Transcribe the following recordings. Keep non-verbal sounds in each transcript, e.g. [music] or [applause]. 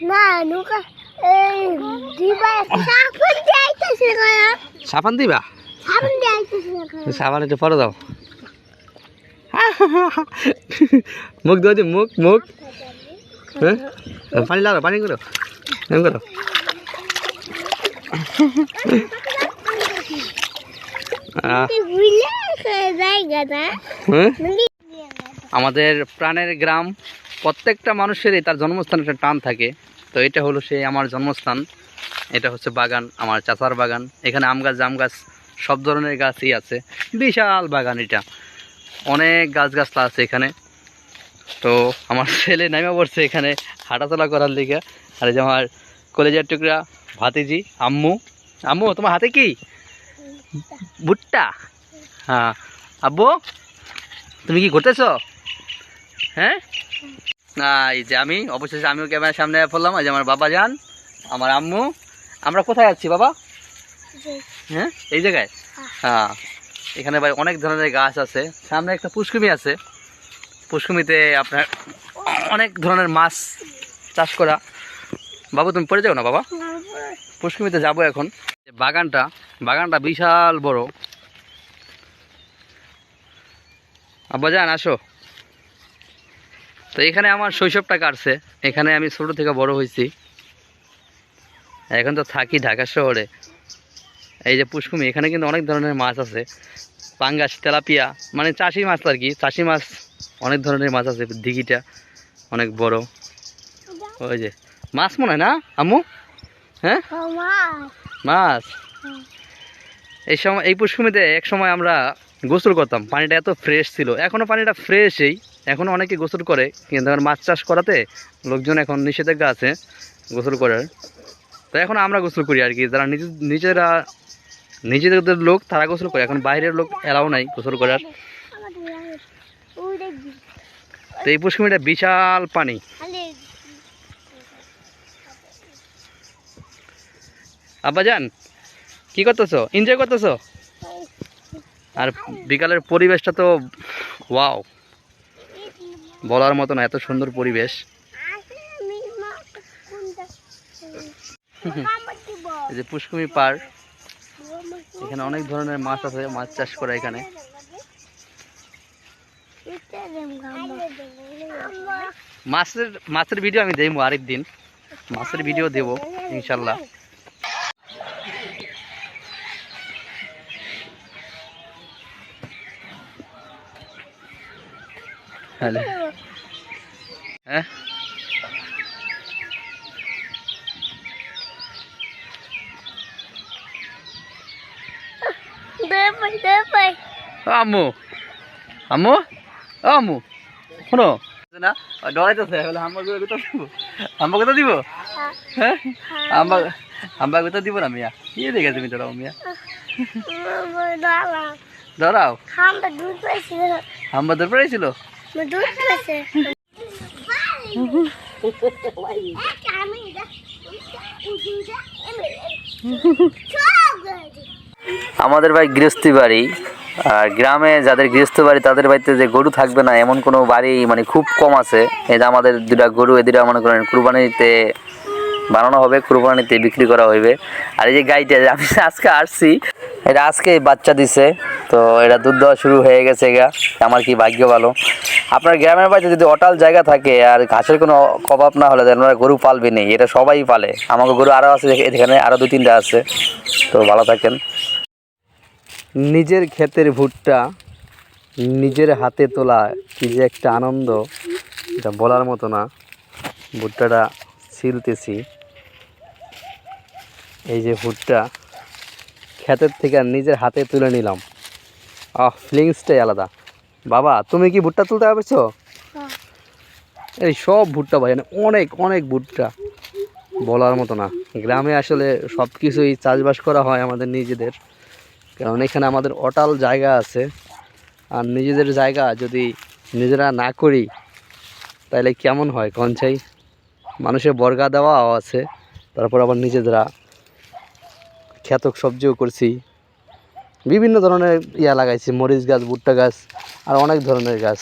না নৌকা সাবান দিবা? সাবান একটু পরে দাও। [laughs] মুখ ধোয়া দি মুখ মুখ। হ্যাঁ? পানি লাগাও পানি করো এম করো। হ্যাঁ? আমাদের প্রাণের গ্রাম। প্রত্যেকটা মানুষেরই তার জন্মস্থানে একটা টান থাকে। তো এটা হলো সেই আমার জন্মস্থান। এটা হচ্ছে বাগান, আমার চাচার বাগান। এখানে আম গাছ, জাম গাছ, সব ধরনের গাছই আছে। বিশাল বাগান এটা। অনেক গাছ গাছলা আছে এখানে। তো আমার [laughs] ছেলে নামে পড়ছে এখানে হাঁটাচলা করার লিগে। আর যে আমার কলেজের টুকরা ভাতিজি, আম্মু। আম্মু, তোমার হাতে কি? ভুট্টা। হ্যাঁ। আব্বু, তুমি কি করতেছো হ্যাঁ? না এই যে আমি অবশেষে আমিও ক্যামেরার সামনে পড়লাম এই যে আমার বাবা যান আমার আম্মু। আমরা কোথায় যাচ্ছি বাবা? হ্যাঁ এই জায়গায়? হ্যাঁ এখানে ভাই অনেক ধরনের গাছ আছে সামনে একটা পুষ্কুমি আছে। পুষ্কুমিতে আপনার অনেক ধরনের মাছ চাষ করা। বাবু তুমি পড়ে যাও না বাবা? পুষ্কুমিতে যাব এখন। বাগানটা বাগানটা বিশাল বড়। আব্বা যান আসো। তো এখানে আমার শৈশবটা কাটছে। এখানে আমি ছোট থেকে বড় হয়েছি। এখন তো থাকি ঢাকা শহরে। এই যে পুষ্কুমি, এখানে কিন্তু অনেক ধরনের মাছ আছে। পাঙ্গাস, তেলাপিয়া মানে চাষি মাছ আর কি। চাষি মাছ অনেক ধরনের মাছ আছে, দিঘিটা অনেক বড়। ওই যে, মাছ মনে হয় না, আম্মু? হ্যাঁ? মাছ। এই সময়, এই পুষ্কুমিতে এক সময় আমরা গোসল করতাম। পানিটা এত ফ্রেশ ছিল। এখনও পানিটা ফ্রেশই এখনও অনেকে গোসল করে। কিন্তু এখন মাছ চাষ করাতে লোকজন এখন নিষেধাজ্ঞা আছে গোসল করার। তো এখন আমরা গোসল করি আর কি। যারা নিজে, নিজেরা, নিজেদের লোক তারা গোসল করে। এখন বাইরের লোক এলাও নাই গোসল করার। তো এই পুষ্কুমিটা বিশাল পানি। আব্বাজান, কি করতেছো? এনজয় করতেছো? আর বিকালের পরিবেশটা তো ওয়াও বলার মতো না এত সুন্দর পরিবেশ। এই যে পুষ্কুমি পার এখানে অনেক ধরনের মাছ আছে, মাছ চাষ করা এখানে। মাছের মাছের ভিডিও আমি দেবো আরেকদিন। মাছের ভিডিও দেবো, ইনশাল্লাহ। হ্যালো হ্যাঁ? আম্মু। আম্মু? ও আম্মু শোনো। না ডরাইতেছে বলে আম্মা গুলো কোথাও দিব। হ্যাঁ? আম্মা আম্মা কোথাও দিব না মিয়া। কি দেখে তুমি ডরাও মিয়া? ডরাও আম্মা দূর পড়েছিল? আমাদের ভাই গৃহস্থী বাড়ি আর গ্রামে যাদের গৃহস্থ বাড়ি তাদের বাড়িতে যে গরু থাকবে না এমন কোনো বাড়ি মানে খুব কম আছে। এই যে আমাদের দুটা গরু এদিকে মনে করেন কুরবানিতে বানানো হবে কুরবানিতে বিক্রি করা হইবে। আর এই যে গাইটা যে আমি আজকে আসছি এটা আজকে বাচ্চা দিছে তো এটা দুধ দেওয়া শুরু হয়ে গেছে গা। আমার কি ভাগ্য ভালো? আপনার গ্রামের বাড়িতে যদি অটাল জায়গা থাকে আর ঘাসের কোনো অভাব না হলে আপনারা গরু পালবে নেই, এটা সবাই পালে। আমাকে গরু আরও আছে এখানে আরও দু তিনটা আছে। তো ভালো থাকেন। নিজের ক্ষেতের ভুট্টা নিজের হাতে তোলা, কি যে একটা আনন্দ, এটা বলার মতো না। ভুট্টাটা ছিলতেছি। এই যে ভুট্টা, ক্ষেতের থেকে নিজের হাতে তুলে নিলাম। আহ ফিলিংসটাই আলাদা। বাবা তুমি কি ভুট্টা তুলতে পারছ? এই সব ভুট্টা ভাই মানে অনেক অনেক ভুট্টা। বলার মতো না। গ্রামে আসলে সব কিছুই চাষবাস করা হয় আমাদের নিজেদের। কারণ এখানে আমাদের অটাল জায়গা আছে। আর নিজেদের জায়গা যদি নিজেরা না করি তাহলে কেমন হয় কনচাই মানুষের বর্গা দেওয়াও আছে। তারপর আবার নিজেরা খ্যাতক সবজিও করছি। বিভিন্ন ধরনের ইয়া লাগাইছি, মরিচ গাছ, ভুট্টা গাছ, আর অনেক ধরনের গাছ।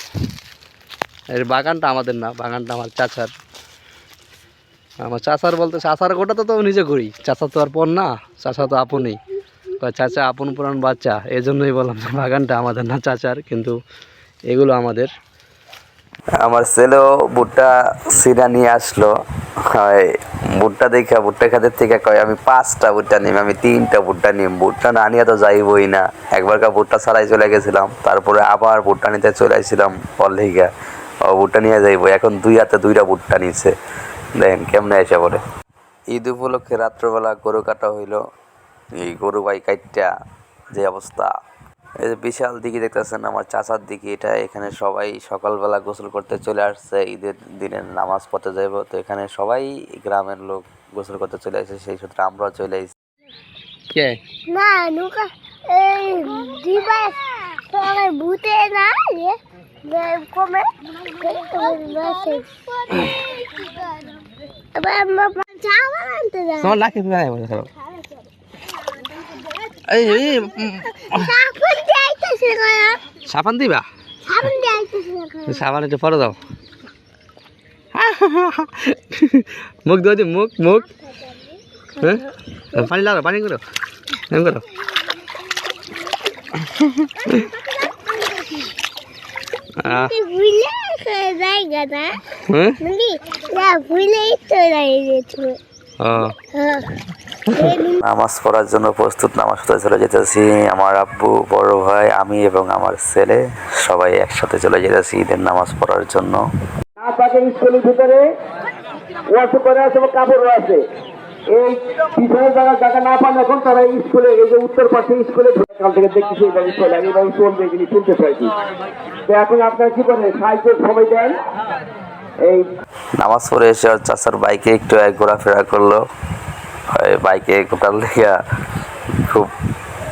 এর বাগানটা আমাদের না, বাগানটা আমার চাচার। আমার চাচার বলতে, চাচার গোটা তো তো নিজে করি চাচা তো আর পর না, চাচা তো আপনই। চাচা আপন পুরান বাচ্চা এই জন্যই বললাম যে বাগানটা আমাদের না চাচার, কিন্তু এগুলো আমাদের। আমার ছেলেও ভুট্টা সিরা নিয়ে আসলো। হয় ভুট্টা দেখা, ভুট্টা খাতের থেকে কয়, আমি পাঁচটা ভুট্টা নিম, আমি তিনটা ভুট্টা নিম। ভুট্টা না নিয়ে তো যাইবই না। একবারকার ভুট্টা ছাড়াই চলে গেছিলাম, তারপরে আবার ভুট্টা নিতে চলে আসছিলাম পল্লিগা ও ভুট্টা নিয়ে যাইবো, এখন দুই হাতে দুইটা ভুট্টা নিচ্ছে দেখেন কেমনে এসে বলে ঈদ উপলক্ষে রাত্রবেলা গরু কাটা হইল। এই গরু বাই কাইটটা, যে অবস্থা। এই যে বিশাল দিঘি দেখতেছেন আমার চাচার দিঘি এটা এখানে সবাই সকালবেলা গোসল করতে চলে আসছে ঈদের দিনের নামাজ পড়তে যাইব। তো এখানে সবাই গ্রামের লোক গোসল করতে চলে আসছে সেই সূত্রে আমরাও চলে আসছি কে? না নৌকা এই ভূতে না রে কমে আমরা চাওয়া আনতে যাই তোমার এই সাবন দিবা? সাবন একটু পরে দাও। মুখ ধোয়া মুখ মুখ। হ্যাঁ? পানি লাগাও পানি করো এম করো হ্যাঁ। নামাজ পড়ার জন্য প্রস্তুত নামাজ পড়তে চলে যেতেছি। আমার আব্বু বড় ভাই আমি এবং আমার ছেলে সবাই একসাথে চলে যেতেছি ঈদের নামাজ পড়ার জন্য। না থাকে স্কুলের ভিতরে ওয়াশু করে আছে এবং কাপড়ও আছে এই পিছনে যারা জায়গা না পান এখন তারা স্কুলে এই যে উত্তর পাশে স্কুলে কাল থেকে দেখতেছি এইভাবে চলে আমি এইভাবে চলবে এগুলি চলতে চাইছি তো এখন আপনারা কি করেন? সাহায্য সময় দেন। এই নামাজ পড়ে এসে চাচার বাইকে একটু এক ঘোরাফেরা করল। বাইকে গোটাল দিয়া খুব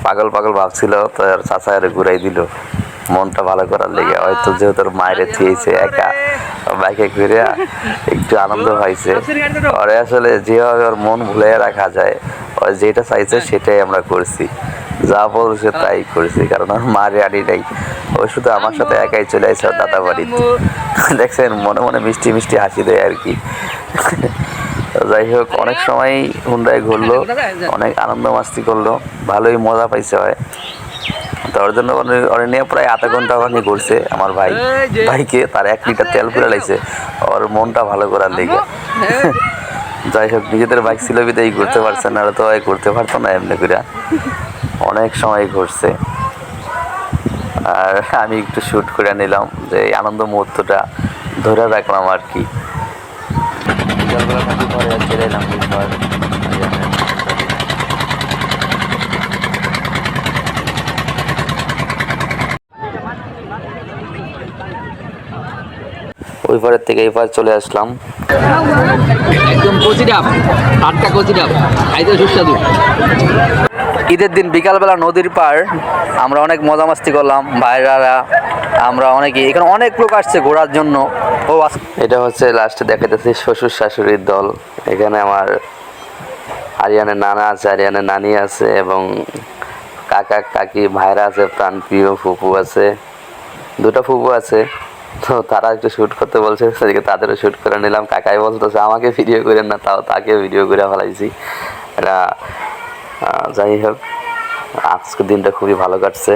পাগল পাগল ভাবছিল তো ওর চাচা আর ঘুরাই দিল। মনটা ভালো করার লেগে হয়তো যেহেতু ওর মায়ের থিয়েছে একা বাইকে ঘুরে একটু আনন্দ হয়েছে ওরে আসলে যেভাবে ওর মন ভুলে রাখা যায় ও যেটা চাইছে সেটাই আমরা করছি। যা বলছে তাই করছি কারণ ওর মারে আনি নাই। ও শুধু আমার সাথে একাই চলে আসছে ওর দাদা বাড়িতে। দেখছেন মনে মনে মিষ্টি মিষ্টি হাসি দেয় আর কি। যাই হোক অনেক সময় হুন্ডায় ঘুরলো অনেক আনন্দ মাস্তি করল ভালোই মজা পাইছে হয়। তো ওর জন্য ওর নিয়ে প্রায় আধা ঘণ্টা ওখানে ঘুরছে আমার ভাই। ভাইকে তার এক লিটার তেল পুরে লাগছে ওর মনটা ভালো করার লেগে। [laughs] যাই হোক নিজেদের বাইক ছিল বিদায় ঘুরতে পারছে না তো ঘুরতে পারতো না এমনি করে অনেক সময় ঘুরছে। আর আমি একটু শ্যুট করে নিলাম যে এই আনন্দ মুহূর্তটা ধরে রাখলাম আর কি। বিকালবেলা নাকি ঘরে চলে এলাম ঘর ওই পারের থেকে এই পার চলে আসলাম। একদম কচি ডাব টাটকা খাইতে সুস্বাদু। ঈদের দিন বিকালবেলা নদীর পার আমরা অনেক মজা মাস্তি করলাম ভাইরারা আমরা অনেকে, এখানে অনেক লোক আসছে ঘোরার জন্য। ও এটা হচ্ছে লাস্টে দেখাইতেছি শ্বশুর শাশুড়ির দল। এখানে আমার আরিয়ানের নানা আছে, আরিয়ানের নানি আছে এবং কাকা, কাকি ভাইরা আছে, প্রাণ প্রিয় ফুপু আছে। দুটো ফুপু আছে, তো তারা একটু শ্যুট করতে বলছে, সেদিকে তাদেরও শ্যুট করে নিলাম। কাকাই বলতেছে, আমাকে ভিডিও করেন না, তাও তাকে ভিডিও করে ফেলাইছি। এটা যাই হোক আজকের দিনটা খুবই ভালো কাটছে।